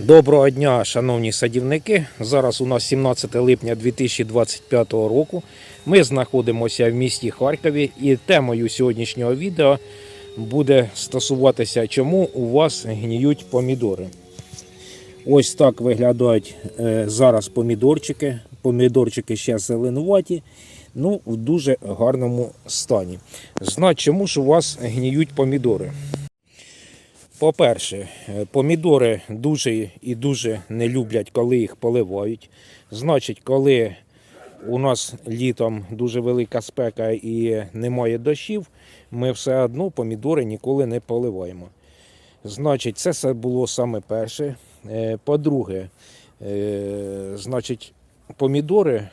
Доброго дня, шановні садівники. Зараз у нас 17 липня 2025 року. Ми знаходимося в місті Харкові, і темою сьогоднішнього відео буде стосуватися, чому у вас гніють помідори. Ось так виглядають е, зараз помідорчики. Помідорчики ще зеленуваті, ну в дуже гарному стані. Значить, чому ж у вас гніють помідори? По-перше, е, помідори дуже і дуже не люблять, коли їх поливають. Значить, коли у нас літом дуже велика спека і немає дощів, ми все одно помідори ніколи не поливаємо. Значить, це було саме перше. Е, По-друге, е, значить, помідори,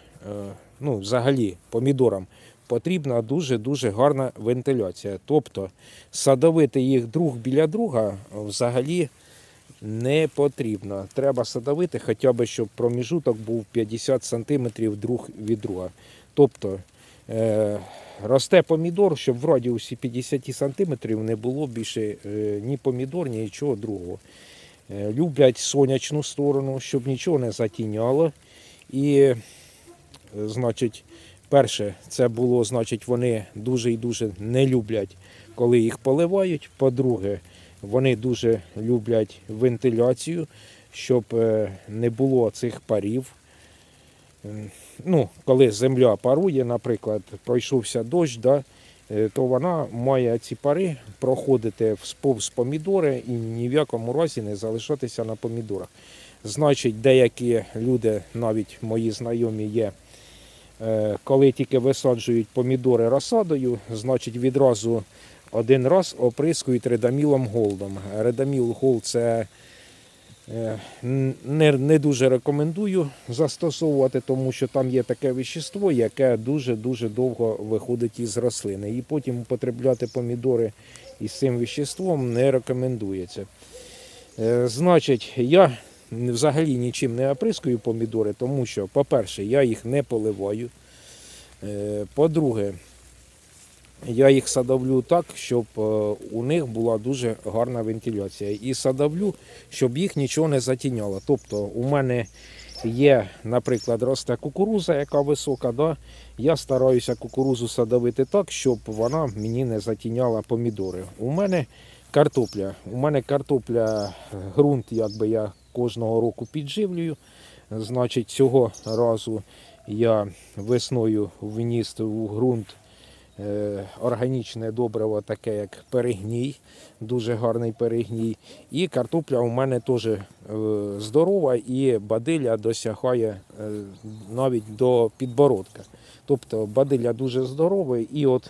ну, взагалі, помідорам потрібна дуже-дуже гарна вентиляція. Тобто садовити їх друг біля друга взагалі не потрібно. Треба садовити хоча б, щоб проміжуток був 50 см друг від друга. Тобто е, росте помідор, щоб в радіусі 50 см не було більше е, ні помідор, ні нічого другого. Е, люблять сонячну сторону, щоб нічого не затіняло. І, значить, перше, це було, значить, вони дуже і дуже не люблять, коли їх поливають. По-друге, вони дуже люблять вентиляцію, щоб е, не було цих парів. Ну, коли земля парує, наприклад, пройшовся дощ, да, е, то вона має ці пари проходити повз помідори і ні в якому разі не залишатися на помідорах. Значить, деякі люди, навіть мої знайомі є, коли тільки висаджують помідори розсадою, значить відразу один раз оприскують редамілом голдом. Редаміл голд це е, не, не дуже рекомендую застосовувати, тому що там є таке вещество, яке дуже-дуже довго виходить із рослини. І потім употребляти помідори із цим веществом не рекомендується. Е, Значить, я взагалі нічим не оприскую помідори, тому що, по-перше, я їх не поливаю. Е, По-друге, я їх садовлю так, щоб е, у них була дуже гарна вентиляція. І садовлю, щоб їх нічого не затіняло. Тобто у мене є, наприклад, росте кукуруза, яка висока. Да? Я стараюся кукурузу садовити так, щоб вона мені не затіняла помідори. У мене картопля. У мене картопля, ґрунт, якби я кожного року підживлюю. Значить, цього разу я весною вніс у ґрунт е, органічне добриво, таке як перегній, дуже гарний перегній. І картопля у мене теж е, здорова і бадилля досягає е, навіть до підбородка. Тобто бадилля дуже здоровий, і от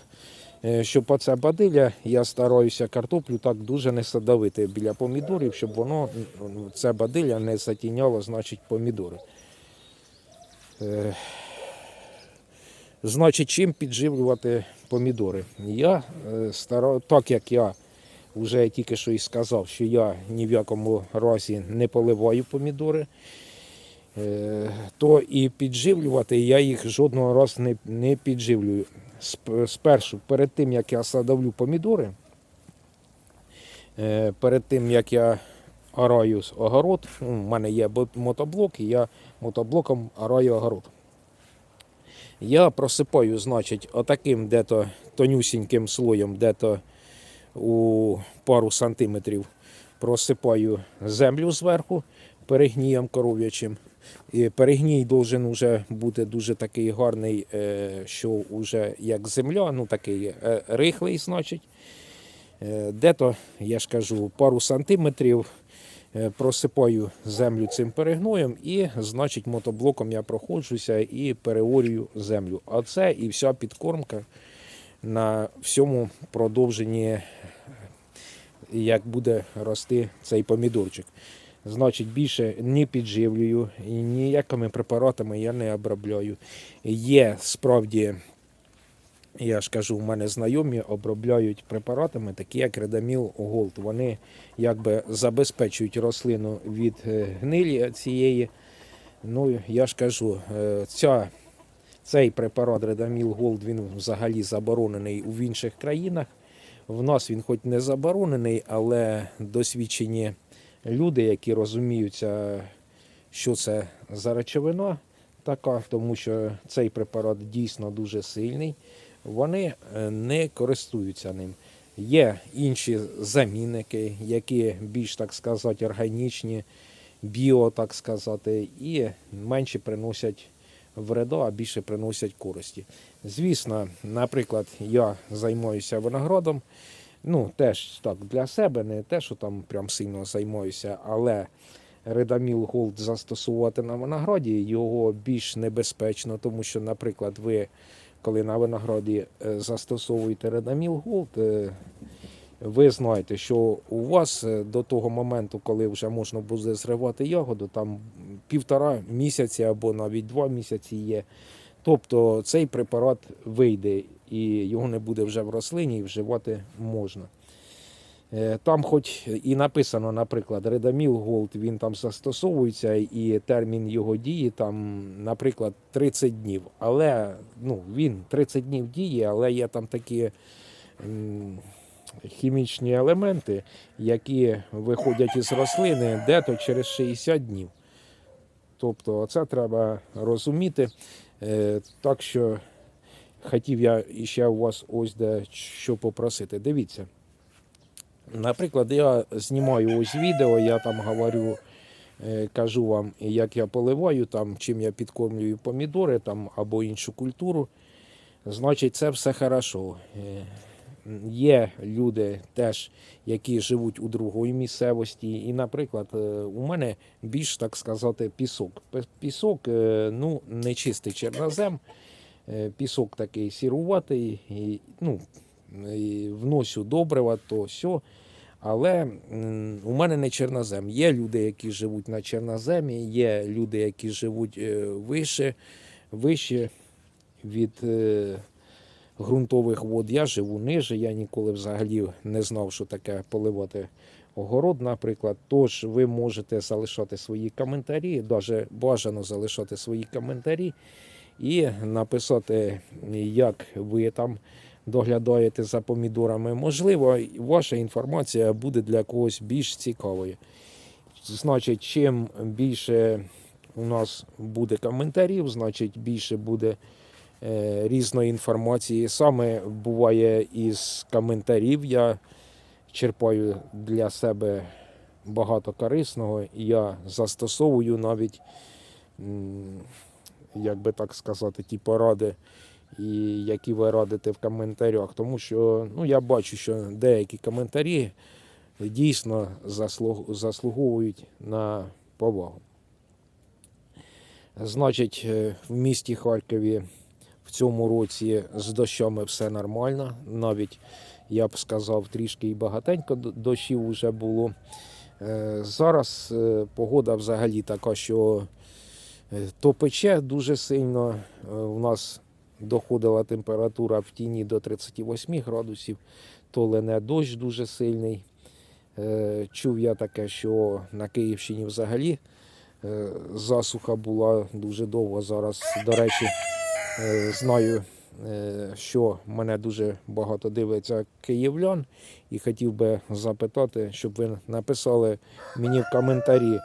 щоб оце бадилля, я стараюся картоплю так дуже не садовити біля помідорів, щоб воно м, це бадилля не затіняло, значить, помідори. Е, Значить, чим підживлювати помідори? Я е, стара... так як я вже тільки що і сказав, що я ні в якому разі не поливаю помідори, е, то і підживлювати я їх жодного разу не, не підживлюю. Сп- Спершу, перед тим як я садовлю помідори, перед тим як я ораю з огород, ну, у мене є мотоблок, і я мотоблоком ораю огород. Я просипаю, значить, отаким де-то тонюсіньким слоєм, де-то у пару сантиметрів просипаю землю зверху перегнієм коров'ячим. І перегній должен уже бути дуже такий гарний, е, що вже як земля, ну такий е, рихлий, значить. Е, Де-то, я ж кажу, пару сантиметрів просипаю землю цим перегноєм і, значить, мотоблоком я проходжуся і переорюю землю. А це і вся підкормка на всьому продовженні, як буде рости цей помідорчик. Значить, більше не підживлюю ніякими препаратами я не обробляю. Є справді я ж кажу, в мене знайомі обробляють препаратами, такі як Редаміл Голд. Вони якби забезпечують рослину від е, гнилі цієї. Ну, я ж кажу, е, ця, цей препарат Редаміл Голд він взагалі заборонений в інших країнах. В нас він хоч не заборонений, але досвідчені люди, які розуміються, що це за речовина така, тому що цей препарат дійсно дуже сильний, вони е, не користуються ним. Є інші замінники, які більш так сказати органічні, біо, так сказати, і менше приносять вреда, а більше приносять користі. Звісно, наприклад, я займаюся виноградом. Ну, теж так для себе, не те, що там прям сильно займаюся, але Редаміл Голд застосувати на винограді його більш небезпечно, тому що, наприклад, ви, коли на винограді е, застосовуєте Редаміл Голд, е, ви знаєте, що у вас е, до того моменту, коли вже можна буде зривати ягоду, там півтора місяці або навіть два місяці є. Тобто цей препарат вийде і його не буде вже в рослині, і вживати можна. Е, Там, хоч і написано, наприклад, Редаміл Голд, він там застосовується, і термін його дії там, наприклад, 30 днів. Але ну, він 30 днів діє, але є там такі хімічні елементи, які виходять із рослини дето через 60 днів. Тобто це треба розуміти. Е, Так що хотів я ще у вас ось де що попросити. Дивіться. Наприклад, я знімаю ось відео, я там говорю, е, кажу вам, як я поливаю, там, чим я підкормлюю помідори там, або іншу культуру. Значить, це все хорошо. Е, Є люди теж, які живуть у другої місцевості. І, наприклад, е, у мене більш так сказати пісок. Пісок ну, не чистий чорнозем, е, пісок такий сіруватий, і, ну, і вносю добрива, то все. Але у мене не чорнозем. Є люди, які живуть на чорноземі, є люди, які живуть е, вище, вище від е, ґрунтових вод. Я живу ниже, я ніколи взагалі не знав, що таке поливати огород, наприклад. Тож ви можете залишати свої коментарі, навіть бажано залишати свої коментарі і написати, як ви там доглядаєте за помідорами. Можливо, ваша інформація буде для когось більш цікавою. Значить, чим більше у нас буде коментарів, значить більше буде е, різної інформації. Саме буває із коментарів. Я черпаю для себе багато корисного, я застосовую навіть, як би так сказати, ті поради, і які ви радите в коментарях. Тому що ну, я бачу, що деякі коментарі дійсно заслуговують на повагу. Значить, е, в місті Харкові в цьому році з дощами все нормально. Навіть я б сказав, трішки і багатенько дощів вже було. Е, Зараз е, погода взагалі така, що то пече дуже сильно. У нас доходила температура в тіні до 38 градусів, то лене дощ дуже сильний. Е, Чув я таке, що на Київщині взагалі е, засуха була дуже довго. Зараз, до речі, е, знаю, що мене дуже багато дивиться київлян, і хотів би запитати, щоб ви написали мені в коментарі,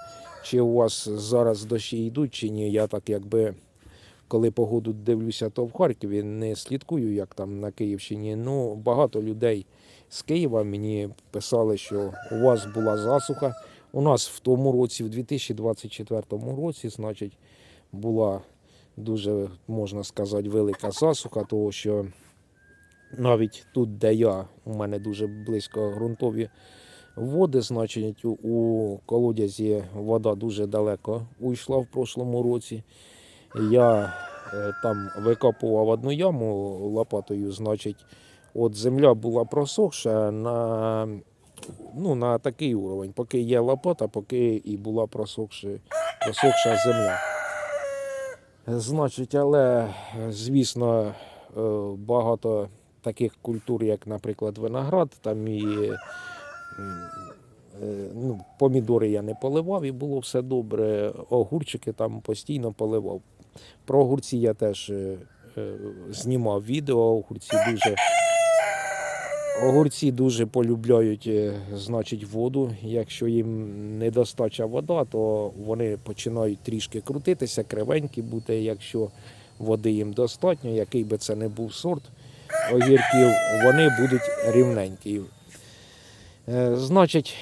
чи у вас зараз дощі йдуть, чи ні. Я так якби. Коли погоду дивлюся, то в Харкові не слідкую, як там на Київщині. Ну, багато людей з Києва мені писали, що у вас була засуха. У нас в тому році, в 2024 році, значить, була дуже, можна сказати, велика засуха, тому що навіть тут, де я, у мене дуже близько ґрунтові води, значить, у- колодязі вода дуже далеко уйшла в прошлому році. Я е, там викопував одну яму лопатою, значить, от земля була просохша на, ну, на такий уровень. Поки є лопата, поки і була просохша, просохша земля. Значить, але, звісно, е, багато таких культур, як, наприклад, виноград, там і е, ну, помідори я не поливав, і було все добре. Огурчики там постійно поливав. Про огурці я теж е, е, знімав відео. Огурці дуже, Огурці дуже полюбляють е, значить, воду. Якщо їм недостача вода, то вони починають трішки крутитися, кривенькі бути. Якщо води їм достатньо, який би це не був сорт огірків, вони будуть рівненькі. Значить,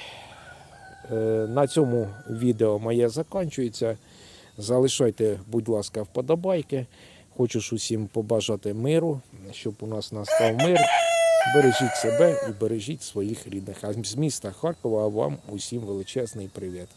на цьому відео моє закінчується. Залишайте, будь ласка, вподобайки. Хочу ж усім побажати миру, щоб у нас настав мир. Бережіть себе і бережіть своїх рідних. А з міста Харкова вам усім величезний привіт.